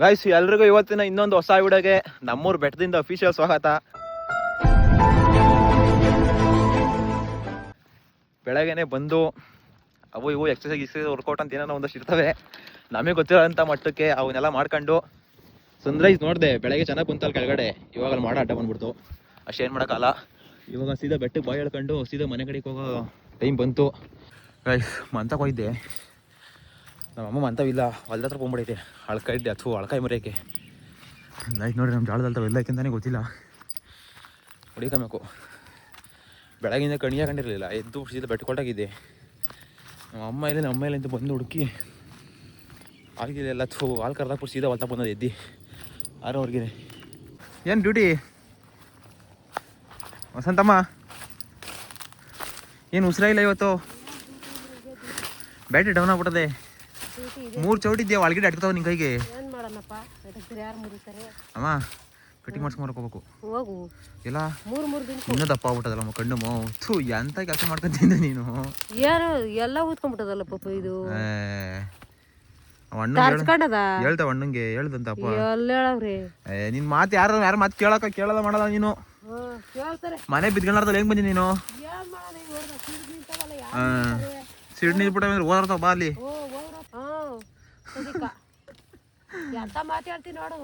Guys ಎಲ್ರಿಗೂ ಇವತ್ತಿನ ಇನ್ನೊಂದು ಹೊಸ ವಿಡಿಯೋಗೆ ನಮ್ಮೂರ್ ಬೆಟ್ಟದಿಂದ ಅಫಿಷಿಯಲ್ ಸ್ವಾಗತ. ಬೆಳಗ್ಗೆನೆ ಬಂದು ಅವು ಇವು ಎಕ್ಸಸೈಸ್ ಎಕ್ಸಸೈಸ್ ವರ್ಕೌಟ್ ಅಂತ ಏನೋ ಒಂದಷ್ಟು ಇರ್ತವೆ. ನಮಗೆ ಗೊತ್ತಿರೋಂಥ ಮಟ್ಟಕ್ಕೆ ಅವನ್ನೆಲ್ಲ ಮಾಡ್ಕೊಂಡು. ಸನ್ರೈಸ್ ನೋಡಿದೆ, ಬೆಳಗ್ಗೆ ಚೆನ್ನಾಗಿ ಕುಂತಲ್ಲಿ ಕೆಳಗಡೆ. ಇವಾಗ ಮಾಡ ಅಡ್ಡ ಬಂದ್ಬಿಡ್ತು. ಅಷ್ಟೇನು ಮಾಡೋಕ್ಕಲ್ಲ ಇವಾಗ ಸೀದಾ ಬೆಟ್ಟಕ್ಕೆ ಬಾಯ್ ಹೇಳ್ಕೊಂಡು ಸೀದಾ ಮನೆ ಕಡೆಗೆ ಹೋಗೋ ಟೈಮ್ ಬಂತು. ಗೈಸ್ ಮಂತಕ್ಕೆ ಹೋಗಿದ್ದೆ. ನಮ್ಮ ಅಮ್ಮ ಮಂತವಿಲ್ಲ ಹೊಲ್ದ ಹತ್ರ ಬಂದ್ಬಿಡೈತೆ ಅಳ್ಕಾಯಿ ಇದ್ದೆ ಅಥವಾ ಅಳ್ಕಾಯಿ ಮರೆಯೋಕ್ಕೆ. ಲೈಟ್ ನೋಡಿ ನಮ್ಮ ಜಾಳದಲ್ಲಿ ಎಲ್ಲಕ್ಕಿಂತಾನೆ ಗೊತ್ತಿಲ್ಲ. ಹೊಡಿಕಬೇಕು. ಬೆಳಗಿಂದ ಕಣಿಯ ಕಂಡಿರಲಿಲ್ಲ ಎದ್ದು ಸೀದಾ ಬೆಟ್ಕೊಟ್ಟಾಗಿದ್ದೆ ನಮ್ಮ ಅಮ್ಮ ಇಲ್ಲ ನಮ್ಮ ಅಮ್ಮ ಅಂತ ಬಂದು ಹುಡುಕಿ ಆಗಿಲ್ಲ ಎಲ್ಲ ಥೂ ಹಾಲು ಕರ್ದಾಕ್ಬಿಟ್ಟು ಸೀದಾ ಹೊಲ್ತಾ ಬಂದದ್ದು ಎದ್ದಿ. ಆರು ಅವ್ರಿಗೆ. ಏನು ಡ್ಯೂಟಿ? ವಸಂತಮ್ಮ? ಏನು ಉಸಿರಾಗಿಲ್ಲ ಇವತ್ತು? ಬ್ಯಾಟ್ರಿ ಡೌನ್ ಆಗ್ಬಿಟ್ಟದೆ. ಮೂರು ಚೌಡಿ ಇದೆಯಾ? ಒಳಗಡೆ ಅಟ್ಕೋತಾವ ನಿನ್ ಕೈಗೆ. ಏನ್ ಎದಕ್ತಾರೆ ಯಾರು ಮುರಿತಾರೆ ಅಮ್ಮ ಕಟಿಂಗ್ ಮಾಡ್ಸ್ಕೊಂಡ್ ಹೋಗ್ಬೇಕು. ಹೋಗು. ಇಲ್ಲ. ಮೂರು ಮೂರು ದಿನ ಇನ್ನೂ ದಪ್ಪ ಆಗ್ಬಿಟ್ಟದಲ್ಲ ಅಮ್ಮ ಕಣ್ಣು ಮೋ. ಥೂ ಎಂತ ಕೆಲಸ ಮಾಡ್ಕೊಂತಿದ್ದೆ ನೀನು? ಯಾರು ಎಲ್ಲ ಊದ್ಕೊಂಡ್ಬಿಟ್ಟದಲ್ಲ ಪಾಪ ಇದು. ಹೇಳ್ತಾವ ಅಣ್ಣಂಗೆ ಹೇಳ್ದಂತಪ್ಪ. ಎಲ್ಲ ಹೇಳವ್ರಿ? ನಿನ್ ಮಾತು ಯಾರು ಯಾರು ಮಾತು ಕೇಳಕ ಕೇಳಲ್ಲ ಮಾಡಲ್ಲ ನೀನು. ಮನೆ ಬಿದ್ಕೊಂಡಾರ್ದಲ್ಲ ಹೆಂಗ್ ಬಂದಿ ನೀನು? ಸಿಡ್ನಿ ಬಿಟ್ಟ ಓದಾರ್ತಾವ ಬಾ ಅಲ್ಲಿ. ಎಂತ ಮಾತಾಡ್ತೀನಿ ನೋಡು.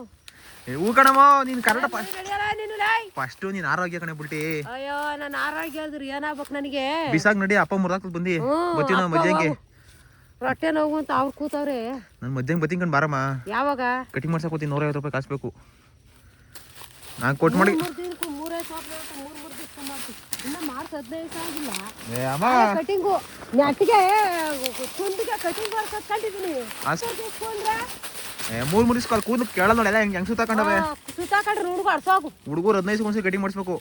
ಹೂ ಕಣಮ್ಮ ನೀನ್ ಕನ್ನಡ ಫಸ್ಟ್ ನೀನು ಲೈ ಫಸ್ಟು ನೀನ್ ಆರೋಗ್ಯ ಕಣೆ ಬಿಟ್ಟಿ. ಅಯ್ಯೋ ನಾನು ಆರೋಗ್ಯ ಹೇಳಿದ್ರು ಏನಾಗ್ಬೇಕು ನನಗೆ? ಬಿಸಾಗ್ ನಡಿ ಅಪ್ಪ ಮುರ್ದಾಕ್ ಬಂದಿ. ಬತ್ತೀವಿ ನಾವು ಹೋಗು. ರೊಟ್ಟೆ ನೋವು ಅಂತ ಅವ್ರು ಕೂತವ್ರೆ. ನನ್ ಮಧ್ಯಾಹ್ನ ಬತ್ತೀನಿ ಕಣ್ ಬಾರಮ್ಮ. ಯಾವಾಗ? ಕಟಿಂಗ್ ಮಾಡ್ಸಕ್ ಹೋಗ್ತೀನಿ ನೂರೈವತ್ತು ರೂಪಾಯಿ ಕಾಸ್ಬೇಕು. ನಾನು ಕೊಟ್ಟು ಮಾಡಿ ಮೂರ್ ಏ ಅಮ್ಮ. ಕಟಿಂಗು ನೆಟ್ಟಿಗೆ ತುಂಬಿಗೆ ಕಟಿಂಗ್ ವರ್ಕ್ ಏ ಮೂರ್ ಕೂದಲು ಕೇಳಲ್ಲ ನೋಡಿ ಎಲ್ಲ ಹೆಂಗ್ ಹೆಂಗ್ ಸುತ್ತಾಕೊಂಡವೆ? ಸುತ್ತಾಕಡ್ರಿ ಹುಡುಗ ಅಡ್ಸೋಗು ಹುಡುಗರು ಹದಿನೈದು ಒಂದ್ಸರಿ ಕಟಿಂಗ್ ಮಾಡಿಸ್ಬೇಕು.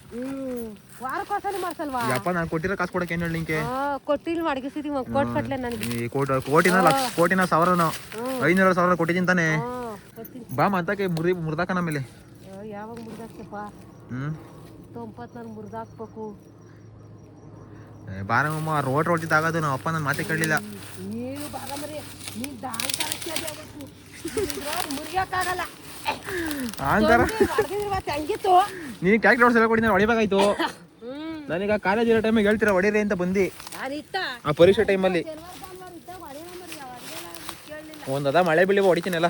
ಮಾಡ್ಸಲ್ವಾ? ಯಪ್ಪ ನಾನು ಕೊಟ್ಟಿರೋ ಕಾಸು ಕೊಡಕ್ಕೆ ಏನು ಹೇಳಿ ನಿಂಗೆ? ಆ, ಕೊಟ್ಟಿಲ್ಲ ಮಡಗಿಸಿದೀವಿ ಕೊಟ್ಕಟ್ಲೆ ನನಗೆ. ಈ ಕೋಟಿ ಕೋಟಿನ ಲಕ್ಷ ಕೋಟಿನ ಸಾವಿರನ. ಐನೂರು ಸಾವಿರ ಕೊಟ್ಟಿದ್ದೀನಿ ತಾನೆ? ಬಾ ಮುರಿ ಮುರ್ದಾಕ ನಮೇಲೆ ಯಾವಾಗ ಮುರಿದಾಕ್ತಪ್ಪ? ಹ್ಮ್. ತೊಂಬತ್ತು ನಾನು ಮುರಿದಾಕ್ಬೇಕು. ಏ, ಬಾರಮ್ಮ ರೋಡ್ ರೋಡ್ ಆಗೋದು ನಮ್ಮ ಅಪ್ಪ ನನ್ನ ಮಾತೆ ಕೇಳಲಿಲ್ಲ. ನೀನು ನೀನ್ ಮುರಿಯಕ್ಕಾಗಲ್ಲ. ಹಂಗಿತ್ತು. ಕ್ಯಾಕ್ ಕೊಡಿ ನಾನು ಹೊಡಿಬೇಕಾಯ್ತು ನಾನೀಗ ಕಾಲೇಜ್ ಇರೋ ಟೈಮಿಗೆ ಹೇಳ್ತೀರಾ ಹೊಡೀರಿ ಅಂತ ಬಂದು. ಆ ಪರೀಕ್ಷೆ ಟೈಮಲ್ಲಿ ಒಂದದ ಮಳೆ ಬೀಳಿವ ಹೊಡಿತೀನಲ್ಲ.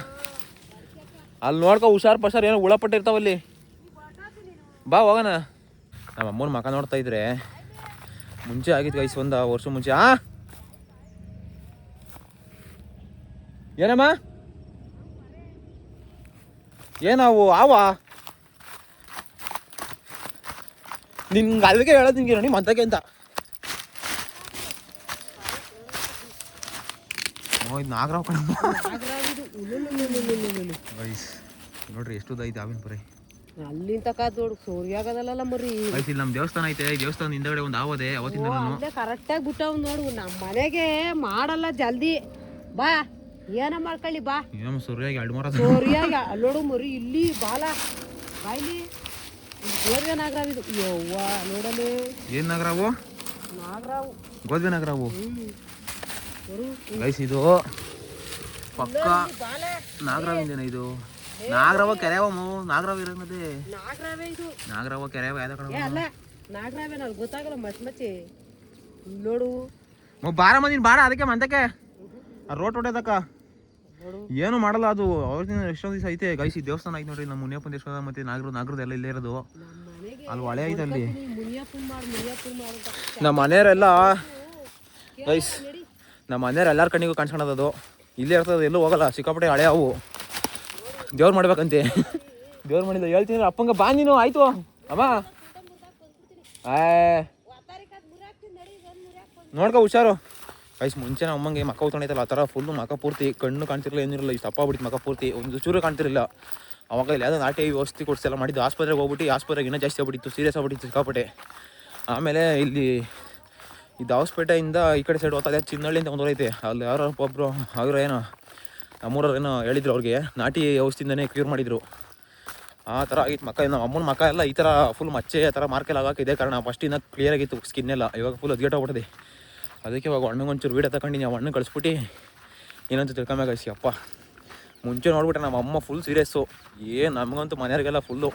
ಅಲ್ಲಿ ನೋಡ್ಕೊ ಹುಷಾರ್ ಪಷಾರ್ ಏನೋ ಉಳಪಟ್ಟಿರ್ತಾವಲ್ಲಿ ಬಾ ಹೋಗೋಣ. ನಮ್ಮ ಅಮ್ಮನ ಮಕ ನೋಡ್ತಾ ಇದ್ರೆ ಮುಂಚೆ ಆಗಿತ್ತು ಗೈಸ್ ಒಂದು ವರ್ಷ ಮುಂಚೆ. ಆ? ಏನಮ್ಮ? ಏನಾವು ಆವ? ನಿನ್ಗೆ ಅಲ್ಲಿಗೆ ಹೇಳೋದು ನಿಂಗೆ ನೋಡಿ ಮಂತಕ್ಕೆ ಅಂತ. ಇದು ನಾಗರಾವ್ ಕಣ ಗೈಸ್ ನೋಡ್ರಿ ಎಷ್ಟು ಐತೆ ಆವಿನ ಪುರಿ. ಅಲ್ಲಿಂದ ಸೂರ್ಯ ಸೂರ್ಯಾಗದಲ್ಲ ಮರಿ ಗೈಸ್ ಇಲ್ಲಿ ನಮ್ಮ ದೇವಸ್ಥಾನ ಐತೆ ದೇವಸ್ಥಾನ ಹಿಂದಗಡೆ ಒಂದು ಆವದೆ ಅವತ್ತಿಂದ ನಾನು ಅಲ್ಲೇ ಕರೆಕ್ಟಾಗಿ ಬಿಟ್ಟವ್ ನೋಡು ನಮ್ಮ ಮನೆಗೆ ಮಾಡಲ್ಲ ಜಲ್ದಿ. ಬಾ ಏನ ಮಾಡ್ಕೊಳ್ಳಿ ಬಾ. ಏನಮ್ಮ ಸೂರ್ಯಾಗಿ ಎರಡು ಮರ ಸೂರ್ಯಾಗ ನೋಡು ಮರಿ ಇಲ್ಲಿ ಬಾಲ. ಬಾಯ್ಲಿ ಗೋದ್ವೆ ನಾಗರಾವ್ ಇದು. ಯವ್ವ ನೋಡಲು. ಏನು ನಾಗರಾವು? ನಾಗರಾವ್. ಗೋದ್ವೆ ನಾಗರಾವು. ಗೈಸ್ ಇದು ಪಕ್ಕ ನಾಗರಾವ್ ನಾಗರಾವಿಂದೇನ ಇದು? ನಾಗರಾವ ಕೆರೆವಮ್ಮ ನಾಗರವ ಇರೋದೇ ನಾಗರವೇ ಇದು. ನಾಗರವ ಕೆರೆವ ಯಾವ್ದ ಏ ಅಲ್ಲ ನಾಗರಾವೇ ಗೊತ್ತಾಗಲ್ಲ ಮಚ್ ಮಚ್ಚಿ. ನೋಡು. ಮೋ ಬಾರ ಮಂದಿನ ಬಾರ ಅದಕ್ಕೆ ಮಂದಕ್ಕೆ. ಆ ರೋಡ್ ಹೊಡೆದಕ್ಕ ಏನು ಮಾಡಲ್ಲ ಅದು ಅವತ್ತಿನ ಎಷ್ಟೊಂದು ದಿವಸ ಐತೆ. ಗೈಸಿ ದೇವಸ್ಥಾನ ಐತೆ ನೋಡ್ರಿ ನಮ್ಮ ಮುನಿಯಪ್ಪನ ದೇವಸ್ಥಾನ ಮತ್ತೆ ನಾಗರ ನಾಗರದ ಎಲ್ಲ ಇಲ್ಲೇ ಇರೋದು. ಅಲ್ಲಿ ಹೊಳೆ ಐತೆ ಅಲ್ಲಿ. ನಮ್ಮ ಮನೆಯವರೆಲ್ಲ ಗೈಸ್ ನಮ್ಮ ಮನೆಯವ್ರು ಎಲ್ಲರ ಕಣ್ಣಿಗೂ ಕಾಣಿಸ್ಕೊಳೋದು ಇಲ್ಲೇ ಇರ್ತದೆ ಎಲ್ಲೂ ಹೋಗಲ್ಲ ಸಿಕ್ಕಾಪಟ್ಟೆ ಹಳೆ ಅವು. ದೇವ್ರು ಮಾಡ್ಬೇಕಂತೆ. ದೇವ್ರು ಮಾಡಿದ ಹೇಳ್ತೀನಿ ಅಪ್ಪಂಗ ಬಾ ನೀನು, ಆಯ್ತು. ಅಮ್ಮ. ನೋಡ್ಕೊ ಹುಷಾರು. ಐಸ್ ಮುಂಚೆ ನಮ್ಮ ಅಮ್ಮಂಗೆ ಮಕ್ಕ ಐತಲ್ಲ ಆ ಥರ ಫುಲ್ಲು ಮಕ್ಕ ಪೂರ್ತಿ ಕಣ್ಣು ಕಾಣ್ತಿರಲಿಲ್ಲ ಏನಿರಲ್ಲ ಇಷ್ಟು ತಪ್ಪ ಬಿಡ್ತು ಮಕ್ಕ ಪೂರ್ತಿ, ಒಂದು ಚೂರು ಕಾಣ್ತಿರಲಿಲ್ಲ. ಅವಾಗ ಇಲ್ಲ ಯಾವುದೋ ನಾಟಿ ಔಷಧಿ ಕೊಡ್ಸೆಲ್ಲ ಮಾಡಿದ್ದು, ಆಸ್ಪತ್ರೆಗೆ ಹೋಗ್ಬಿಟ್ಟು ಆಸ್ಪತ್ರೆಗೆ ಇನ್ನೂ ಜಾಸ್ತಿ ಆಗ್ಬಿಟ್ಟಿತ್ತು ಸೀರಿಯಸ್ ಆಗ್ಬಿಟ್ಟಿತ್ತು ಸಿಕ್ಕಾಪಟ್ಟೆ. ಆಮೇಲೆ ಇಲ್ಲಿ ಇದು ಹಾಸ್ಪೇಟೆಯಿಂದ ಈ ಕಡೆ ಸೈಡ್ ಹೋಗ್ತಾ ಇದೆ ಚಿನ್ನಹಳ್ಳಿ ಅಂತ ಒಂದು ಐತೆ ಅಲ್ಲಿ ಯಾರೋ ಒಬ್ಬರು ಅವ್ರು ಏನೋ ನಮ್ಮೂರವ್ರು ಏನೋ ಹೇಳಿದ್ರು ಅವ್ರಿಗೆ, ನಾಟಿ ಔಷಧಿಯಿಂದನೇ ಕ್ಯೂರ್ ಮಾಡಿದ್ರು. ಆ ಥರ ಆಗಿತ್ತು ಮಕ್ಕ ನಮ್ಮ ಅಮ್ಮನ ಮಕ್ಕ ಎಲ್ಲ ಈ ಥರ ಫುಲ್ ಮಚ್ಚೆ, ಆ ಥರ ಮಾರ್ಕೆಲ್ ಆಗೋಕೆ ಇದೇ ಕಾರಣ. ಫಸ್ಟಿಂದ ಕ್ಲಿಯರ್ ಆಗಿತ್ತು ಸ್ಕಿನ್ ಎಲ್ಲ, ಇವಾಗ ಫುಲ್ ಅದ್ಗೆಟ್ಟೋಗ್ಬಿಟ್ಟಿದೆ ಅದಕ್ಕೆ ಇವಾಗ ಹಣ್ಣು ಒಂಚೂರು ವೀಡಿಯೋ ತಗೊಂಡು ನಾವು ಹಣ್ಣು ಕಳಿಸ್ಬಿಟ್ಟು ಏನಂತ ತಿಳ್ಕೊಂಬೇಕಾಯ್ಸಿ ಅಪ್ಪ. ಮುಂಚೆ ನೋಡ್ಬಿಟ್ರೆ ನಮ್ಮ ಅಮ್ಮ ಫುಲ್ ಸೀರಿಯಸ್ಸು ಏನು ನಮಗಂತೂ ಮನೆಯವ್ರಿಗೆಲ್ಲ ಫುಲ್ಲು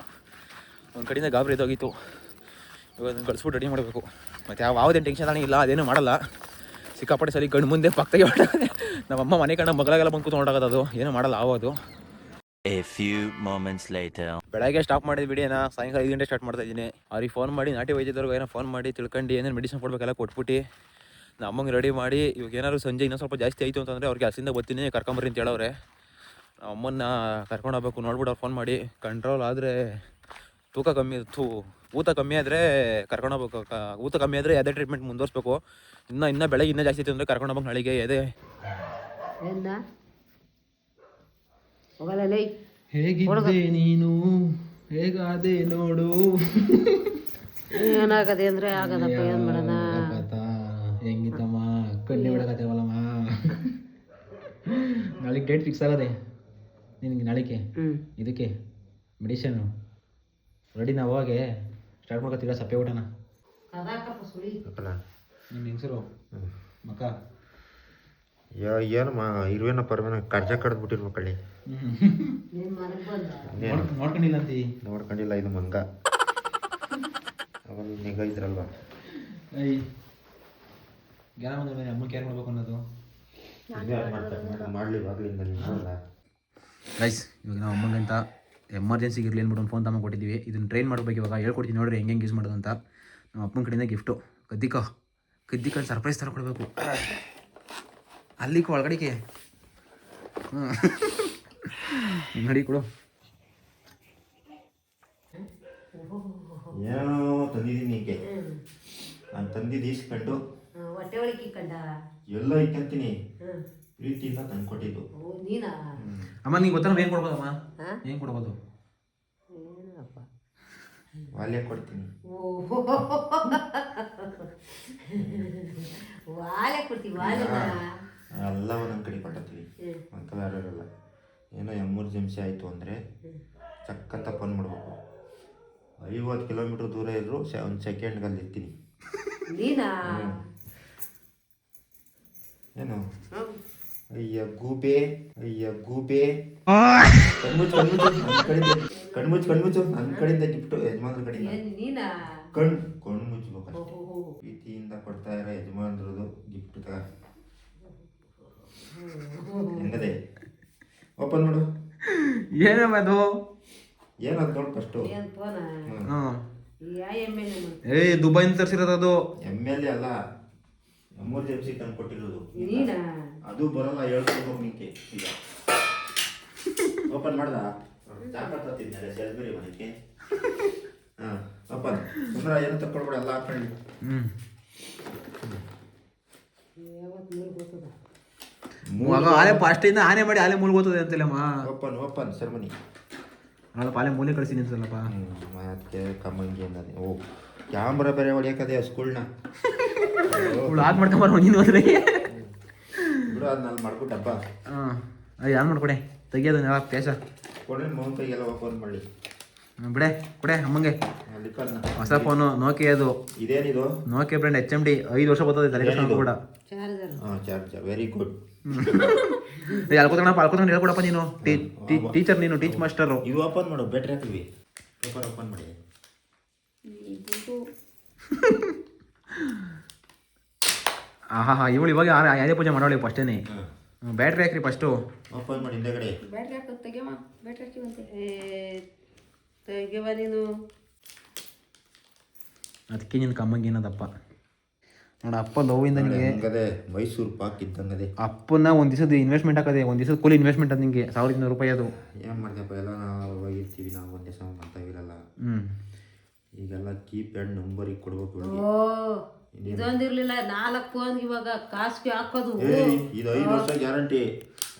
ಒಂದು ಕಡೆಯಿಂದ ಗಾಬರಿ ಇದಾಗಿತ್ತು. ಇವಾಗ ಕಳಿಸ್ಬಿಟ್ಟು ರೆಡಿ ಮಾಡಬೇಕು. ಮತ್ತು ಯಾವ ಯಾವುದೇನು ಟೆನ್ಷನ್ ಇಲ್ಲ, ಅದೇನು ಮಾಡಲ್ಲ. ಸಿಕ್ಕಾಪಟ್ಟೆ ಸರಿ ಗಂಡು ಮುಂದೆ ಪಕ್ಕದಾಗೆ ಹೊರಟಾಗ ನಮ್ಮಮ್ಮ ಮನೆ ಕಣ್ಣ ಮಗಳಾಗೆಲ್ಲ ಬಂದು ಕೂತ್ಕೊಂಡಾಗದು ಅದು. ಏನೋ ಮಾಡಲ್ಲ ಆಗೋದು. A few moments later. ಬೆಳಗ್ಗೆ ಸ್ಟಾಪ್ ಮಾಡಿದ ನಾ ಸಾಯಂಕಾಲ ಐದು ಗಂಟೆ ಸ್ಟಾರ್ಟ್ ಮಾಡ್ತಾ ಇದ್ದೀನಿ. ಅವ್ರಿಗೆ ಫೋನ್ ಮಾಡಿ ನಾಟಿ ವೈದ್ಯದವ್ರಿಗೆ ಏನೋ ಫೋನ್ ಮಾಡಿ ತಿಳ್ಕೊಂಡು ಏನೇನು ಮೆಡಿಸಿನ್ ಕೊಡ್ಬೇಕೆಲ್ಲ ಕೊಟ್ಬಿಟ್ಟು ನಮ್ಮಂಗೆ ರೆಡಿ ಮಾಡಿ ಇವಾಗ ಏನಾದ್ರು ಸಂಜೆ ಇನ್ನೂ ಸ್ವಲ್ಪ ಜಾಸ್ತಿ ಆಯಿತು ಅಂತಂದರೆ ಅವ್ರಿಗೆ ಹಸಿಂದ ಬರ್ತೀನಿ ಕರ್ಕೊಂಬರ್ರಿ ಅಂತ ಹೇಳವ್ರೆ. ನಮ್ಮ ಅಮ್ಮನ್ನ ಕರ್ಕೊಂಡು ಹೋಗ್ಬೇಕು ನೋಡ್ಬಿಟ್ಟು ಅವ್ರು ಫೋನ್ ಮಾಡಿ. ಕಂಟ್ರೋಲ್ ಆದರೆ ತೂಕ ಕಮ್ಮಿ ಥೂ ಊತ ಕಮ್ಮಿ ಆದರೆ ಕರ್ಕೊಂಡು ಹೋಗ್ಬೇಕು. ಊತ ಕಮ್ಮಿ ಆದರೆ ಯಾವುದೇ ಟ್ರೀಟ್ಮೆಂಟ್ ಮುಂದುವರಿಸ್ಬೇಕು. ಇನ್ನು ಇನ್ನೂ ಬೆಳಗ್ಗೆ ಇನ್ನೂ ಜಾಸ್ತಿ ಇತ್ತು ಅಂದರೆ ಕರ್ಕೊಂಡು ಹೋಗ್ಬೇಕು ನಾಳೆಗೆ ಅದೇ ಹೇಗಿದ್ದೆ ನೀನು? ಹೇಗಾದೆ ನೋಡು? ಏನಾಗದೆ ಅಂದ್ರೆ ಆಗದಪ್ಪ ಏನ್ ಮಾಡೋಣ? ಹೆಂಗಿತ್ತಮ್ಮ? ಕಣ್ಣಿ ಬಿಡಕತ್ತೇವಲ್ಲಮ್ಮ ನಾಳೆಗೆ ಡೇಟ್ ಫಿಕ್ಸ್ ಆಗದೆ. ನಿನಗೆ ನಾಳೆಗೆ. ಇದಕ್ಕೆ ಮೆಡಿಷನು ರೆಡಿ ನಾವು ಅವಾಗೆ ಸ್ಟಾರ್ಟ್ ಮಾಡ್ಕೊತೀರ ಸಪ್ಪೆ ಊಟನ. ಅಪ್ಪನ ಸುಳಿ. ನಿಮ್ಮ ಹೆಂಗಸರು? ಮಕ್ಕ? ಏನು ಮಾ ಇರುವೇನ ಪರ್ವೇನ ಕರ್ಜ ಕಡ್ದು ಬಿಟ್ಟಿರ್ ಮಕ್ಕಳಿ ನೋಡ್ಕೊಂಡಿಲ್ಲ ಅಂತಿ ನೋಡ್ಕೊಂಡಿಲ್ಲ ಇದು ಮಂಗ. ಅವನು ನಿಗ ಇದ್ರಲ್ವಾ. ಐ ಜ್ಞಾನ ಬಂದ ಮೇಲೆ ಅಮ್ಮ ಕೇರ್ ಮಾಡ್ಬೇಕು ಅನ್ನೋದು. ಇನ್ಯಾರು ಮಾಡ್ತಾರೆ? ಮೇಡಮ್ ಮಾಡಲಿ ಬಾಗ್ಲಿಂದ ನೀನು ನೋಡಲ್ಲ ಗೈಸ್ ಇವಾಗ ನಾವು ಅಮ್ಮಂಗಂತ ಎಮರ್ಜೆನ್ಸಿಗೆ ಇರಲಿ ಅಂದ್ಬಿಟ್ಟು ಒಂದು ಫೋನ್ ತಮ್ಮ ಕೊಟ್ಟಿದ್ದೀವಿ. ಇದನ್ನು ಟ್ರೈನ್ ಮಾಡಬೇಕು ಇವಾಗ. ಹೇಳ್ಕೊಡ್ತೀನಿ ನೋಡ್ರಿ ಹೆಂಗೆ ಹೆಂಗೆ ಯೂಸ್ ಮಾಡೋದು ಅಂತ. ನಮ್ಮ ಅಪ್ಪನ ಕಡೆಯಿಂದ ಗಿಫ್ಟು ಕದ್ದಿಕ ಕದ್ದಿಕ ಸರ್ಪ್ರೈಸ್ ಥರ ಕೊಡಬೇಕು. ಅಲ್ಲಿ ಒಳಗಡೆಗೆ. ಹ್ಞೂ ನೋಡಿ ಕೊಡು. ಏನೋ ತಂದಿದ್ದೀನಿ ಈಕೆ ನಾನು ತಂದಿದ್ದು ಈಸ್ಕೊಂಡು ಎಲ್ಲ ಇಕ್ಕಂತೀನಿ. ಪ್ರೀತಿಯಿಂದ ತಂದು ಕೊಟ್ಟಿದ್ದು. ಓ ನೀನಾ? ಅಮ್ಮ ನಿಂಗೆ ಗೊತ್ತಾ ಏನು ಕೊಡ್ಬೋದಮ್ಮ? ಹಾಂ? ಏನು ಕೊಡ್ಬೋದು? ಏನಪ್ಪ? ವಾಲ್ಯ ಕೊಡ್ತೀನಿ. ಓಹೋ ವಾಲೆ ಕೊಡ್ತೀವಿ ವಾಲೆನ ಎಲ್ಲ ಒಂದೊಂದು ಕಡೆ ಕೊಟ್ಟತ್ತೀವಿ. ಕಲರ್ ಯಾರಿರಲ್ಲ ಏನೋ ಎಮರ್ಜೆನ್ಸಿ ಆಯಿತು ಅಂದರೆ ಚಕ್ಕಂತ ಫೋನ್ ಮಾಡಬೇಕು. ಐವತ್ತು ಕಿಲೋಮೀಟ್ರ್ ದೂರ ಇದ್ದರೂ ಒಂದು ಸೆಕೆಂಡ್ಗಲ್ಲಿ ಇರ್ತೀನಿ. ನೀನಾ? ಏನು. ಅಯ್ಯ ಗೂಬೆ ಅಯ್ಯ ಗೂಬೆ ಕಣ್ಮುಚ್ಚು ಕಣ್ಮುಚ್ಚು ನನ್ನ ಕಡೆಯಿಂದ ಕಣ್ಮುಚ್ಚು ಕಣ್ಮುಚ್ಚು ನನ್ನ ಕಡೆಯಿಂದ ಗಿಫ್ಟ್ ಯಜಮಾನ್ರ ಕಡೆಯಿಂದ. ಕಣ್ ಕಣ್ಣು ಮುಚ್ಚಬೇಕು ಓಹೋ ಪ್ರೀತಿಯಿಂದ ಕೊಡ್ತಾ ಇರೋ ಯಜಮಾನ್ರದು ಗಿಫ್ಟ್ ತಗ ಹೆಂಗದೆ? ಓಪನ್ ಮಾಡು. ಏನಮ್ಮ ಅದು ಏನದು ನೋಡು. ಫಸ್ಟು ಏ ದುಬೈಯಿಂದ ತರ್ಸಿರೋದು ಅದು. ಎಂ ಎಲ್ ಎ ಅಲ್ಲ. ಎಮರ್ಜೆನ್ಸಿ ತಂದು ಕೊಟ್ಟಿರೋದು. ನೀನಾ? ಅದು ಬರಲ್ಲ ಹೇಳ್ಕೊಂಡು ನಿಂಗೆ ಈಗ. ಓಪನ್ ಮಾಡ್ದ? ಚಾಪತ್ತಿದ್ನಲ್ಲ ಸೆಲ್ಬೇರಿ ಮನೆಗೆ. ಹಾಂ ಓಪನ್ ಸುಂದರ ಏನು ತಕ್ಕೊಳ್ಬೇಡ ಎಲ್ಲ ಹಾಕೊಂಡು ಹ್ಞೂ ಆಗ ಆಲೆ ಫಸ್ಟಿಂದ ಆನೆ ಮಾಡಿ ಆಲೆ ಮೂಲ ಗೊತ್ತದೆ ಅಂತಿಲ್ಲಮ್ಮ. ಓಪನ್ ಓಪನ್ ಸೆರೆಮನಿ ಅಲ್ಲಪ್ಪ ಆಲೆ ಮೂಲೆ ಕಳಿಸಿನಿ ಅಂತಲ್ಲಪ್ಪ ಮತ್ತೆ ಕಮ್ಮಂಗಿ ಅನ್ನೋದು ಓ ಕ್ಯಾಮ್ರಾ ಬೇರೆ ಹೊಡಿಯಕದೆ ಸ್ಕೂಲ್ನ ಆಫ್ ಮಾಡ್ಕೊಂಬಾರ ನೀನು ಹೋದ್ರೆ ಬಿಡು ಅದು ನಾನು ಮಾಡ್ಕೊಟ್ಟಪ್ಪ. ಹಾಂ ಅದು ಯಾರು ಮಾಡ್ಕೊಡೆ. ತೆಗಿಯೋದು ನೆಲ ಕೇಶ ಕೊಡ್ರಿ ಮೌನ್ ಕೈಗೆಲ್ಲ ಓಪನ್ ಮಾಡಿ ಬಿಡೆ ಕೊಡೆ ಅಮ್ಮಂಗೆ. ಹೊಸ ಫೋನು ನೋಕೆ ಅದು ಇದೇನಿದು Nokia brand H M D ಐದು ವರ್ಷ ಬರ್ತದೆ ತಲೆ ಕೂಡ ಚಾರ್ಜರ್ ಹಾಂ ಚಾರ್ಜ್ ವೆರಿ ಗುಡ್ ಅಲ್ಕೋತಣ ಅಲ್ಕೋತಣ ಹೇಳ್ಕೊಡಪ್ಪ ನೀನು. ಟೀಚರ್ ನೀನು ಟೀಚ್ ಮಾಸ್ಟರು. ಇದು ಓಪನ್ ಮಾಡು ಬ್ಯಾಟ್ರಿ ಹಾಕ್ತೀವಿ. ಪೇಪರ್ ಓಪನ್ ಮಾಡಿ. ಆಹಾ ಹಾ ಇವಳು ಇವಾಗ ಯಾರು ಯಾವುದೇ ಪೂಜೆ ಮಾಡೋಳಿ ಫಸ್ಟೇನೆ ಬ್ಯಾಟ್ರಿ ಹಾಕ್ರಿ ಫಸ್ಟು ಓಪನ್ ಮಾಡಿ ಹಿಂದೆಗಡೆ ಬ್ಯಾಟ್ರಿ ತೆಗಿಯಮ್ಮ. ಬ್ಯಾಟ್ರಿ ಹಾಕಿವಂತೆ ತೆಗಿಯವ ನೀನು. ಅದಕ್ಕೆ ನಿನ್ನ ಕಮ್ಮಂಗೆ ಏನದಪ್ಪ? ನೋಡ ಅಪ್ಪ ಲೋವಿಂದ ನಿಮಗೆ ಹಂಗದೆ ಮೈಸೂರು ಪಾಕ್ ಇದ್ದಂಗದೆ. ಅಪ್ಪನ ಒಂದು ದಿವಸದ ಇನ್ವೆಸ್ಟ್ಮೆಂಟ್ ಹಾಕದೆ ಒಂದು ದಿವಸದ ಕೂಲಿ ಇನ್ವೆಸ್ಟ್ಮೆಂಟ್ ಅದು ನಿಮಗೆ ಸಾವಿರದ ಇನ್ನೂರು ರೂಪಾಯಿ ಅದು. ಏನು ಮಾಡಿದೆಪ್ಪ ಎಲ್ಲ ನಾವು ಹೋಗಿರ್ತೀವಿ ನಾವು ಒಂದೇ ಸಮ ಇರಲ್ಲ. ಹ್ಞೂ ಈಗೆಲ್ಲ ಕೀಪ್ಯಾಡ್ ನಂಬರಿಗೆ ಕೊಡ್ಬೇಕು ಓ ಇದೊಂದಿರ್ಲಿಲ್ಲ ನಾಲ್ಕು ಫೋನ್ ಇವಾಗ ಕಾಸ್ಗೆ ಹಾಕೋದು. ಇದು ಐದು ವರ್ಷ ಗ್ಯಾರಂಟಿ.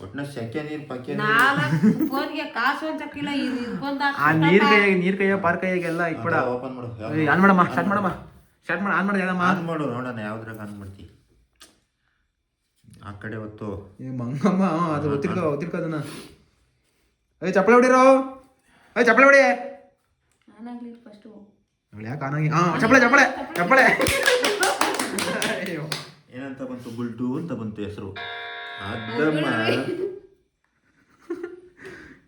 ಒಟ್ನ ಸೆಕೆ ನೀರು ಪಕ್ಕೆ ನಾಲ್ಕು ಫೋನ್ಗೆ ಕಾಸು ಅಂತ ಕಿಲ್ಲ ಇದು ಇದಕ್ಕೊಂದು ಆ ನೀರ್ ಕೈಯಾಗ ನೀರ್ ಕೈಯಾಗ ಪಾರ್ ಕೈಯಾಗೆಲ್ಲ ಇಕ್ಬೇಡ ಓಪನ್ ಮಾಡು ಏ, ಆನ್ ಮಾಡಮ್ಮ ಸ್ಟಾರ್ಟ್ ಮಾಡಮ್ಮ. ಸ್ಟಾರ್ಟ್ ಮಾಡಿ ಆನ್ ಮಾಡಿ ಯಾರಮ್ಮ ಆನ್ ಮಾಡು ನೋಡೋಣ ಯಾವ್ದ್ರಾಗ ಆನ್ ಮಾಡ್ತಿ. ಆ ಕಡೆ ಹೊತ್ತು. ಏ ಮಂಗಮ್ಮ ಅದು ಒತ್ತಿಡ್ಕೋ ಒತ್ತಿಡ್ಕೋ ಅದನ್ನ. ಏ ಚಪ್ಪಳೆ ಹೊಡಿರೋ? ಏ ಚಪ್ಪಳೆ ಹೊಡಿ. ನಾನಾಗ್ಲಿ ಫಸ್ಟು ಅವಳು ಯಾಕೆ ಆನಾಗಿ ಹಾಂ ಚಪ್ಪಳೆ ಚಪ್ಪಳೆ ಚಪ್ಪಳೆ ಏನಂತ ಬಂತು ಗುಲ್ಟು ಅಂತ ಬಂತು ಹೆಸರು ಅದಮ್ಮ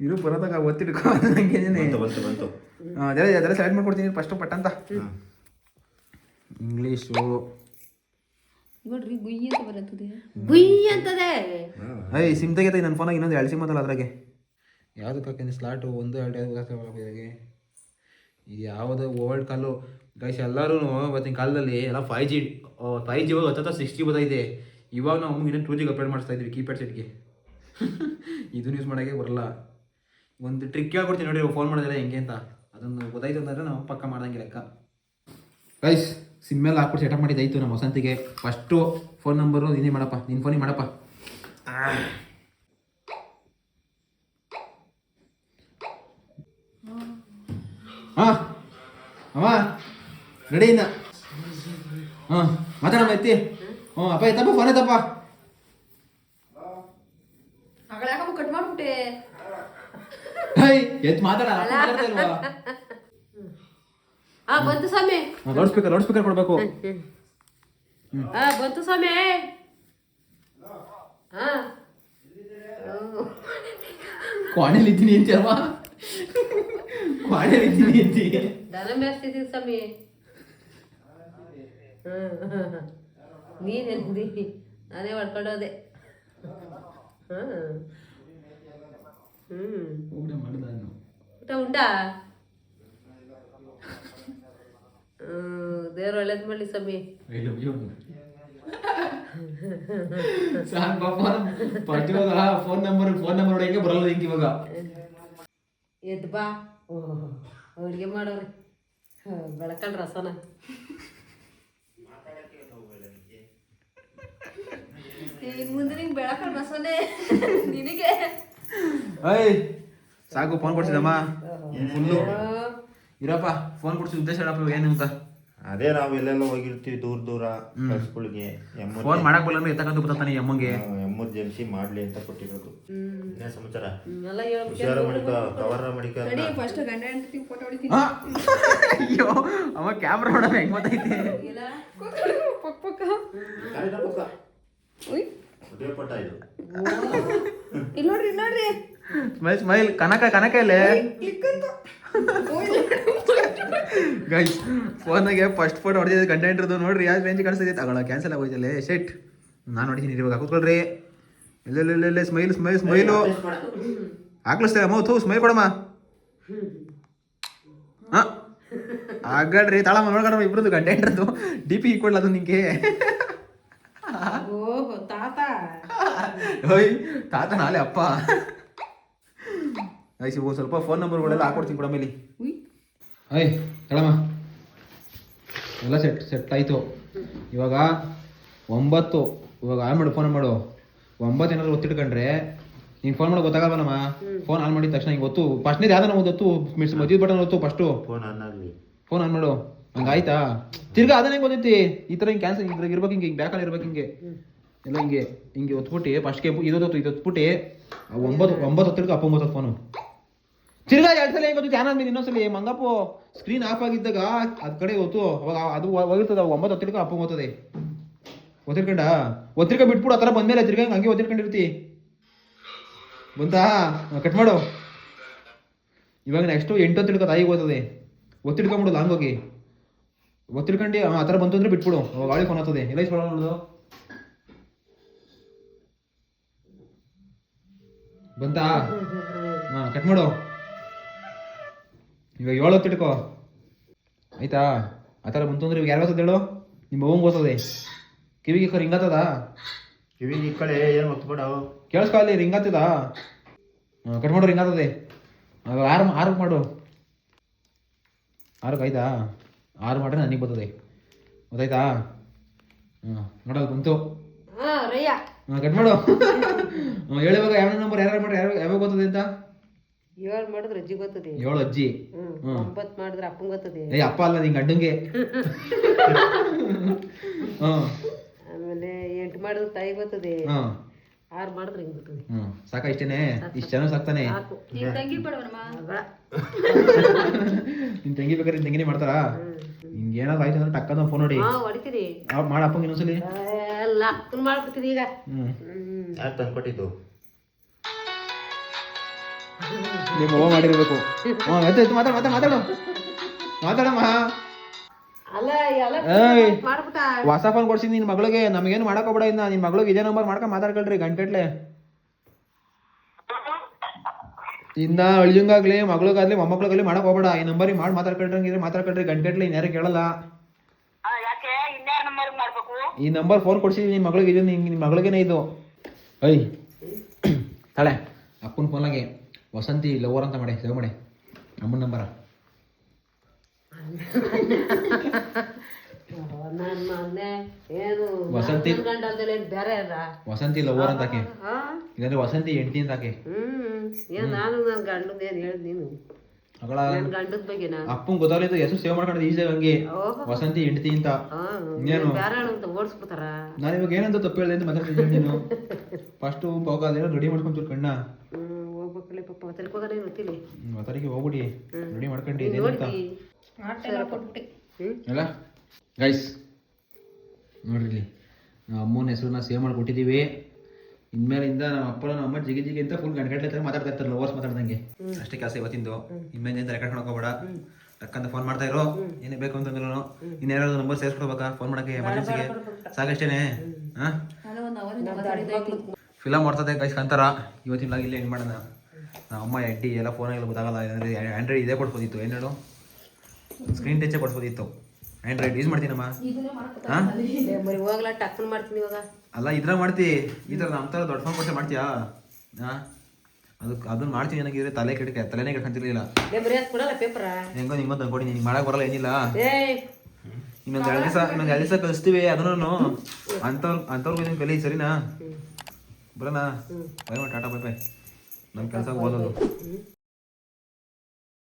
ಇರು ಬರೋದಾಗ ಒತ್ತಿಡ್ಕೊ ಬಂತು ಬಂತು ಬಂತು ಅದೆಲ್ಲ ಅದೆಲ್ಲ ಸೆಲೆಕ್ಟ್ ಮಾಡ್ಕೊಡ್ತೀನಿ ಫಸ್ಟು ಪಟ್ಟಂತ ಇಂಗ್ಲೀಷು ನೋಡ್ರಿ ಗುಯ್ಯಿ ಅಂತ ಬರತ್ತದೆ ಗುಯ್ಯಿ ಅಂತದೆ ಐ ಸಿಮ್ ತೆಗೆತ ನನ್ನ ಫೋನಾಗ ಇನ್ನೊಂದು ಎರಡು ಸಿಮ್ ಅದಲ್ಲ ಅದ್ರಾಗೆ ಯಾವುದಕ್ಕೆ ಹಾಕಿನಿ ಸ್ಲಾಟು ಒಂದು ಎರಡು ಯಾವುದು ಓಲ್ಡ್ ಕಾಲು ಗೈಸ್ ಎಲ್ಲರೂ ಇವತ್ತಿನ ಕಾಲದಲ್ಲಿ ಎಲ್ಲ ಫೈ ಜಿ ಫೈ ಜಿ ಇವಾಗ ಹತ್ತತ್ರ ಸಿಕ್ಸ್ಟಿ ಬರ್ತೈತೆ. ಇವಾಗ ನಾವು ಇನ್ನೂ ಟೂ ಜಿಗೆ ಅಪ್ಡೇಟ್ ಮಾಡಿಸ್ತಾ ಇದ್ವಿ ಕೀಪ್ಯಾಡ್ ಸೆಟ್ಗೆ ಇದನ್ನು ಯೂಸ್ ಮಾಡೋಕ್ಕೆ ಬರಲ್ಲ. ಒಂದು ಟ್ರಿಕ್ ಹೇಳ್ಕೊಡ್ತೀನಿ ನೋಡಿ ಫೋನ್ ಮಾಡಿದ್ರೆ ಹೆಂಗೆ ಅಂತ. ಅದನ್ನು ಗೊತ್ತಾಯ್ತು ಅಂದರೆ ನಾವು ಪಕ್ಕ ಮಾಡ್ದಂಗೆ ಲೆಕ್ಕ. ಗೈಸ್ ಸಿಮ್ ಮೇಲೆ ಹಾಕ್ಬಿಟ್ಟು ಸೆಟಪ್ ಮಾಡಿದ್ದಾಯ್ತು ನಮ್ಮ ವಸಂತಿಗೆ. ಫಸ್ಟು ಫೋನ್ ನಂಬರು ನೀನೇ ಮಾಡಪ್ಪ ನಿನ್ನ ಫೋನಿಗೆ ಮಾಡಪ್ಪ. ಹಾಂ ಅಮ್ಮ ರೆಡಿ ಇನ್ನ ಹಾಂ ಮಾತಾಡಮ್ಮ ಎತ್ತಿ. ಹ್ಞೂ ಅಪ್ಪ ಎತ್ತಪ್ಪ ಫೋನ್ ಎತ್ತಪ್ಪ ಕಟ್ ಮಾಡ್ಬಿಟ್ಟೆ? ಹೈ ಎತ್ತು ಮಾತಾಡ ಮಾತಾಡ್ತಾ ಇಲ್ವಾ? ಆ ಬಂತು ಸ್ವಾಮಿ. ಲೌಡ್ ಸ್ಪೀಕರ್ ಲೌಡ್ ಸ್ಪೀಕರ್ ಕೊಡಬೇಕು. ಆ ಬಂತು ಸ್ವಾಮಿ. ಹಾ. ಕ್ವಾಣೆಲಿ ಇದ್ದೀನಿ ಅಂತೀಯಲ್ವಾ? ಕ್ವಾಣೆಲಿ ಇದ್ದೀನಿ ಅಂತಿ ದನ ಸ್ವಾಮಿ. ನೀನೆಂದಿ ನಾನೇ ಹೊಡ್ಕೊಂಡೋದೆ ಹ್ಮ್. ಹ್ಮ್. ಊಟ ಮಾಡ್ದ ನಾನು ಊಟ ಉಂಡಾ ಹ್ಮ್ ದೇವ್ರು ಒಳ್ಳೇದ್ ಮಾಡ್ಲಿ ಸ್ವಾಮಿ. ಐ ಲವ್ ಯು ಸಾಕು ಪಾಪ. ಫಸ್ಟ್ ಇವಾಗ ಫೋನ್ ನಂಬರ್ ಫೋನ್ ನಂಬರ್ ಹೊಡೆಯಕ್ಕೆ ಬರಲ್ಲ ಹಿಂಗೆ ಇವಾಗ. ಎದ್ದು ಬಾ. ಅಡುಗೆ ಮಾಡೋರಿ. ಬೆಳಕಲ್ ರಸನ. ಮುಂದೆ ನಿಂಗೆ ಬೆಳಕಲ್ ರಸನೇ ನಿನಗೆ. ಐ ಸಾಕು ಫೋನ್ ಕೊಡ್ಸಿದಮ್ಮ. ಫುಲ್ಲು. ಇರಪ್ಪ ಫೋನ್ ಕೊಡ್ಸಿ ಉದ್ದೇಶ ಹೇಳಪ್ಪ ಏನು ಅಂತ ಅದೇ ನಾವು ಎಲ್ಲೆಲ್ಲ ಹೋಗಿರ್ತೀವಿ ದೂರ ದೂರ ಕೆಲ್ಸಗಳಿಗೆ ಫೋನ್ ಮಾಡಕ್ ಬಲ್ಲ ಎತ್ತಕಂತ ಬರ್ತಾನೆ ಅಮ್ಮಂಗೆ. ಎಮರ್ಜೆನ್ಸಿ ಮಾಡ್ಲಿ ಅಂತ ಕೊಟ್ಟಿರೋದು. ಏನ್ ಸಮಾಚಾರ? ಹುಷಾರ ಮಾಡಿಕ ಕವರ್ ಮಾಡಿಕ. ಫಸ್ಟ್ ಗಂಡ ಹೆಂಡತಿ ಫೋಟೋ ಹೊಡಿತೀನಿ. ಅಯ್ಯೋ ಅಮ್ಮ ಕ್ಯಾಮ್ರಾ ನೋಡೋಣ ಹೆಂಗ್ ಗೊತ್ತೈತೆ. ಪಕ್ಕ ಪಕ್ಕ. ಇಲ್ಲಿ ನೋಡ್ರಿ ಇಲ್ಲಿ ನೋಡ್ರಿ. ಸ್ಮೈಲ್ ಸ್ಮೈಲ್ ಕನಕ ಕನಕ ಇಲ್ಲೇ. ಗೈಸ್ ಫೋನಾಗೆ ಫಸ್ಟ್ ಫೋಟೋ ಹೊಡೆದಿದ್ದು ಕಂಟೆಂಟ್ ಇರೋದು ನೋಡ್ರಿ ಯಾವ ರೇಂಜ್ ಕಾಣಿಸ್ತೈತಿ ತಗೊಳ ಕ್ಯಾನ್ಸಲ್ ಆಗೋಯ್ತಲ್ಲ ಶೆಟ್ ನಾನು ಹೊಡಿತೀನಿ ಇವಾಗ ಕೂತ್ಕೊಳ್ರಿ ಇಲ್ಲ ಸ್ಮೈಲ್ ಸ್ಮೈಲ್ ಸ್ಮೈಲು ಹಾಕ್ಲಿಸ್ತೇವೆ ಅಮ್ಮ ಥೂ ಸ್ಮೈಲ್ ಕೊಡಮ್ಮ. ಹಾಂ? ಆಗಡ್ರಿ ತಾಳಮ್ಮ ನೋಡ್ಕೊಡಮ್ಮ ಇಬ್ರದ್ದು ಕಂಟೆಂಟ್ ಅದು ಡಿ ಪಿ ಇಕ್ಕೊಳ್ಳ ಅದು ನಿಂಗೆ? ಓಹೋ ತಾತ. ಹೋಯ್ ತಾತ ನಾಳೆ ಅಪ್ಪ. ಐಸಿ ಒಂದು ಸ್ವಲ್ಪ ಫೋನ್ ನಂಬರ್ಗಳೆಲ್ಲ ಹಾಕೊಡ್ತೀನಿ ಕೂಡ ಮೇಲೆ ಉಯ್. ಅಯ್ ತಳಮ್ಮ. ಎಲ್ಲ ಸೆಟ್ ಸೆಟ್ ಆಯಿತು. ಇವಾಗ ಒಂಬತ್ತು ಇವಾಗ ಆನ್ ಮಾಡು ಫೋನ್ ಮಾಡು. ಒಂಬತ್ತು ಏನಾದ್ರು ಒತ್ತಿಟ್ಕೊಂಡ್ರೆ ನೀನು ಫೋನ್ ಮಾಡೋ ಗೊತ್ತಾಗಲ್ವನಮ್ಮ ಫೋನ್ ಆನ್ ಮಾಡಿದ ತಕ್ಷಣ ಹಿಂಗೆ ಗೊತ್ತು ಫಸ್ಟ್ನೇದು ಯಾವ್ದಾನ ಒಂದು ಹೊತ್ತು ಮಿಸ್ ಮದುವೆ ಬಟನ್ ಹೊತ್ತು ಫಸ್ಟು ಫೋನ್ ಅನ್ನಾಗ್ಲಿ ಫೋನ್ ಆನ್ ಮಾಡು. ಹಂಗೆ ಆಯ್ತಾ ತಿರ್ಗಾ ಅದನ್ನ ಹೆಂಗ್ ಗೊತ್ತೈತಿ ಈ ಥರ ಹಿಂಗೆ ಕ್ಯಾನ್ಸಲ್ ಇದ್ರಾಗ ಇರ್ಬೇಕು ಹಿಂಗೆ ಬ್ಯಾಕಲ್ಲಿ ಇರ್ಬೇಕು ಹಿಂಗೆ. ಎಲ್ಲ ಹಿಂಗೆ ಹಿಂಗೆ ಒತ್ಬಿಟ್ಟು ಫಸ್ಟ್ಗೆ ಇದೊತ್ತು ಇದು ಒತ್ಬಿಟ್ಟು ಆ ಒಂಬತ್ತು ಒಂಬತ್ತು ಹೊತ್ತಿಡ್ಕ ಅಪ್ಪ ಒಂಬತ್ತು ಫೋನು ತಿರ್ಗಾ ಎರಡು ಸಲ ಹೆಂಗ್ ಗೊತ್ತು ಧ್ಯಾನ ಆದ್ಮೇಲೆ ಇನ್ನೊಂದ್ಸಲಿ ಮಂಗಪ್ಪು ಸ್ಕ್ರೀನ್ ಆಫ್ ಆಗಿದ್ದಾಗ ಅದ್ ಕಡೆ ಹೊತ್ತು ಅವಾಗ ಅದು ಹೋಗಿರ್ತದ ಒಂಬತ್ತು ಹೊತ್ತಿಡ್ಕ ಅಪ್ಪ ಓದ್ತದೆ ಒತ್ತಿರ್ಕೊಂಡ ಒತ್ತಿರ್ಕ ಬಿಟ್ಬಿಡು ಆ ಥರ ಬಂದ್ಮೇಲೆ ತಿರ್ಗಾ ಹಂಗೆ ಹಂಗೆ ಒತ್ತಿರ್ಕೊಂಡಿರ್ತಿ ಬಂತಾ ಕಟ್ ಮಾಡು. ಇವಾಗ ನೆಕ್ಸ್ಟು ಎಂಟು ಹೊತ್ತಿಡ್ಕೊ ತಾಯಿಗೆ ಓದ್ತದೆ ಒತ್ತಿಡ್ಕೊಂಬಿಡು ಲಾಂಗ್ ಹೋಗಿ ಒತ್ತಿಡ್ಕೊಂಡು ಆ ಥರ ಬಂತು ಅಂದ್ರೆ ಬಿಟ್ಬಿಡು. ಗಾಳಿ ಫೋನ್ ಆಗ್ತದೆ ಎಲ್ಲ ಇಸ್ಕೊಳ ನೋಡೋದು? ಬಂತಾ? ಹಾಂ ಕಟ್ ಮಾಡು. ಇವಾಗ ಏಳು ಇಟ್ಕೋ. ಆಯ್ತಾ? ಆ ಥರ ಬಂತು ಅಂದ್ರೆ ಇವಾಗ ಯಾರು ಗೊತ್ತದ ಹೇಳು? ನಿಮ್ಮ ಅವ್ವಂಗೆ ಗೊತ್ತದೆ. ಕಿವಿಗೆ ಕರ್ ಹಿಂಗತ್ತದ ಕಿವಿ ಈ ಕಡೆ ಏನು ಕೇಳಿಸ್ಕೊ ಅಲ್ಲಿ ರಿಂಗ್ ಹಾಂ ಕಟ್ ಮಾಡು ರಿಂಗ್ ಆತದೆ ಆರು ಆರು ಮಾಡು. ಆರು ಆಯ್ತಾ ಆರು ಮಾಡ್ರೆ ನನಗೆ ಬರ್ತದೆ. ಗೊತ್ತಾಯ್ತಾ? ಹಾಂ ನೋಡೋದು ಬಂತು ಹಾ ಕಟ್ ಮಾಡು. ಹೇಳುವಾಗ ಯಾವ ನಂಬರ್ ಯಾರು ಮಾಡ್ರಿ ಯಾರು ಯಾವಾಗ ಗೊತ್ತದೆ ಅಂತ? ಏಳು ಮಾಡಿದ್ರೆ ಅಜ್ಜಿ ಗೊತ್ತದೆ. ಏಳು ಅಜ್ಜಿ. ಒಂಬತ್ತು ಮಾಡಿದ್ರೆ ಅಪ್ಪಂಗೆ ಗೊತ್ತದೆ. ಏ ಅಪ್ಪ ಅಲ್ಲ ನಿಂಗೆ ಗಂಡಂಗೆ. ಆಮೇಲೆ ಎಂಟು ಮಾಡಿದ್ರೆ ತಾಯಿ ಗೊತ್ತದೆ. ಹಾಂ ಆರು ಮಾಡಿದ್ರೆ ಹಿಂಗ್ ಗೊತ್ತದೆ ಹ್ಞೂ ಸಾಕ ಇಷ್ಟೇನೆ? ಇಷ್ಟು ಚೆನ್ನಾಗಿ ಸಾಕ್ತಾನೆ. ಸಾಕು. ನಿನ್ ತಂಗಿ ಬೇಕಾದ್ರೆ ನಿನ್ ತಂಗಿನೇ ಮಾಡ್ತಾರಾ? ನಿಂಗೆ ಏನಾದ್ರು ಆಯ್ತು ಅಂದ್ರೆ ಟಕ್ಕದ ಫೋನ್ ನೋಡಿ. ಹಾ ಹೊಡಿತೀರಿ. ಆ, ಮಾಡು ಅಪ್ಪಂಗೆ ಇನ್ನೊಂದ್ಸಲಿ. ಎಲ್ಲ ಈಗ. ಹ್ಞೂ ಹ್ಮ್. ಯಾರು ತಂದ್ಕೊಟ್ಟಿದ್ದು ನಿಮ್ಮ ಅವ್ವ ಮಾಡಿರ್ಬೇಕು. ಹ್ಞೂ ಮಾತಾಡು ಮಾತಾಡು ಮಾತಾಡು. ಮಾತಾಡಮ್ಮ. ಹೊಸ ಫೋನ್ ಕೊಡ್ಸಿದ್ ನಿನ್ ಮಗಳಿಗೆ ನಮ್ಗೇನು ಮಾಡಕ್ ಹೋಗ್ಬೇಡ ಇನ್ನ ನಿನ್ ಮಗಳಿಗೆ ಇದೇ ನಂಬರ್ ಮಾಡ್ಕೊಂಡ್ ಮಾತಾಡ್ಕೊಳ್ರಿ ಗಂಟೆಟ್ಲೆ. ಇನ್ನ ಅಳಿಯಂಗಾಗ್ಲಿ ಮಗಳಿಗಾಗ್ಲಿ ಮೊಮ್ಮಕ್ಳಿಗಾಗ್ಲಿ ಮಾಡಕ್ ಹೋಗ್ಬೇಡ ಈ ನಂಬರಿಗೆ ಮಾಡಿ ಮಾತಾಡ್ಕೊಳ್ರಿ ಮಾತಾಡ್ಕೊಳ್ರಿ ಗಂಟೆಟ್ಲೆ ಇನ್ಯಾರು ಕೇಳಲ್ಲ. ಈ ನಂಬರ್ ಫೋನ್ ಕೊಡ್ಸಿದ್ ನಿನ್ ಮಗಳಿಗೆ ಇದು ನಿನ್ ನಿನ್ ಮಗಳಿಗೇನೆ ಇದು. ಐ ತಳೆ ಅಪ್ಪನ ಫೋನಾಗೆ ವಸಂತಿ ಲವರ್ ಅಂತ ಮಾಡಿ ಸೇವ್ ಮಾಡಿ ಅಮ್ಮನ ನಂಬರ. ನನ್ನ ಮೊನ್ನೆ ಏನು ವಸಂತಿ. ಗಂಡ ಬೇರೆ ಅದ ವಸಂತಿ ಲವರ್ ಅಂತ ಹಾಕಿ ಹಾ ಇಲ್ಲಾಂದ್ರೆ ವಸಂತಿ ಹ್ಮ್. ಏನ್ ನಾನು ನನ್ನ ಗಂಡದ ಏನ್ ಹೇಳ್ ನೀನು? ಮಗಳ ನನ್ ಗಂಡದ ಬಗ್ಗೆ ನಾನು. ಅಪ್ಪನ್ ಗೊತ್ತಾಗ್ಲಿದ್ದು ಹೆಸರು ಸೇವ್ ಮಾಡ್ಕೊಂಡು ಈಸಿ ಹಂಗೆ. ವಸಂತಿ ಹೆಂಡತಿ ಅಂತ. ಏನು ಇನ್ನೇನು? ಬೇರೆ ಅಂತ ಓಡಿಸ್ಬಿಡ್ತಾರ ನಾನು ಇವಾಗ ಏನಂತ ತಪ್ಪು ಹೇಳಿದೆ ಅಂತ ಮಾತಾಡ್ತಿದ್ದೀನಿ ನೀನು. ಫಸ್ಟು ಹೋಗೋದೇನೋ ರೆಡಿ ಮಾಡ್ಕೊಂತೀವಿ ಕಣ್ಣ. ಹೋಗ್ಬೇಕಲ್ಲ ಪಾಪ. ಹೊತ್ತಲಿಗೆ ಏನು ಗೊತ್ತಿಲ್ಲ. ಮತ್ತೆ ಹೋಗ್ಬಿಡಿ. ರೆಡಿ ಮಾಡ್ಕೊಂಡು ಇದೆ ಅಲ್ಲ ಗೈಸ್ ನೋಡ್ರಿ ಅಮ್ಮನ ಹೆಸರನ್ನ ಸೇವ್ ಮಾಡಿ ಕೊಟ್ಟಿದ್ದೀವಿ ಇನ್ಮೇಲಿಂದ ನಮ್ಮ ಅಪ್ಪ ನಮ್ಮ ಅಮ್ಮ ಜಿಗಿ ಜಿಗಿ ಅಂತ ಫುಲ್ ಗಂಟೆ ಗಂಟೆ ಮಾತಾಡ್ತಾ ಇರ್ತಾರೆ ಲವರ್ಸ್ ಮಾತಾಡ್ದಂಗೆ. ಅಷ್ಟೇ ಕೆಲಸ ಇವತ್ತಿಂದು. ಇನ್ಮೇಲೆ ಅಂತ ರೆಕಾರ್ಡ್ ಮಾಡ್ಕೋಬೇಡ ಟಕ್ಕಂತ ಫೋನ್ ಮಾಡ್ತಾ ಇರೋ. ಏನೇ ಬೇಕು ಅಂತಂದ್ರು ಇನ್ನೇನಾದ್ರು ನಂಬರ್ ಸೇರಿಸ್ಕೊಡ್ಬೇಕಾ? ಫೋನ್ ಮಾಡಕ್ಕೆ ಎಮರ್ಜೆನ್ಸಿಗೆ ಸಾಕಷ್ಟೇನೆ. ಹಾ? ಫಿಲಮ್ ಮಾಡ್ತದೆ ಗೈಸ್ ಕಾಂತಾರ ಇವತ್ತಿನ ಇಲ್ಲೇ ಏನು ಮಾಡೋಣ. ನಮ್ಮ ಅಮ್ಮ ಎಡ್ಡಿ ಎಲ್ಲ ಫೋನಾಗೆಲ್ಲ ಗೊತ್ತಾಗಲ್ಲ. ಏನಾದ್ರೆ ಆ್ಯಂಡ್ರಾಯ್ಡ್ ಇದೇ ಕೊಡ್ಬೋದಿತ್ತು. ಏನು ಹೇಳು? ಸ್ಕ್ರೀನ್ ಟಚ್ ಕೊಡ್ಬೋದಿತ್ತು ಆಂಡ್ರಾಯ್ಡ್ ಯೂಸ್ ಮಾಡ್ತೀನಮ್ಮ? ಹಾಂ? ಟಕ್ಕನ್ ಮಾಡ್ತೀನಿ ಇವಾಗ. ಅಲ್ಲ ಇದ್ರ ಮಾಡ್ತಿ. ಈ ಥರ ನಮ್ಮ ಥರ ದೊಡ್ಡ ಫೋನ್ ಕೊಟ್ಟೆ ಮಾಡ್ತೀಯಾ? ಹಾಂ? ಅದಕ್ಕೆ ಅದನ್ನ ಮಾಡ್ತೀನಿ ಏನಾಗಿದ್ರೆ ತಲೆ ಕೆಡಕ್ಕೆ ತಲೆನೇ ಕೆಡ್ಕೊಂತಿರ್ಲಿಲ್ಲ. ಹೆಂಗೋ ನಿಮ್ಮ ತಂದ್ಕೊಡಿ ನಿಂಗೆ ಮಾಡಕ್ಕೆ ಬರಲ್ಲ ಏನಿಲ್ಲ. ಇನ್ನೊಂದು ಎರಡು ದಿವಸ ಇನ್ನೊಂದು ಎರಡು ದಿವಸ ಕಲಿಸ್ತೀವಿ ಅದನ್ನು. ಅಂಥವ್ರು ಅಂಥವ್ರಿಗೂ ಇದನ್ನು ಕಲಿ ಸರಿನಾ? ಬರೋಣ. Bye tata bye bye. ನಮ್ಮ ಕೆಲಸ ಓದೋದು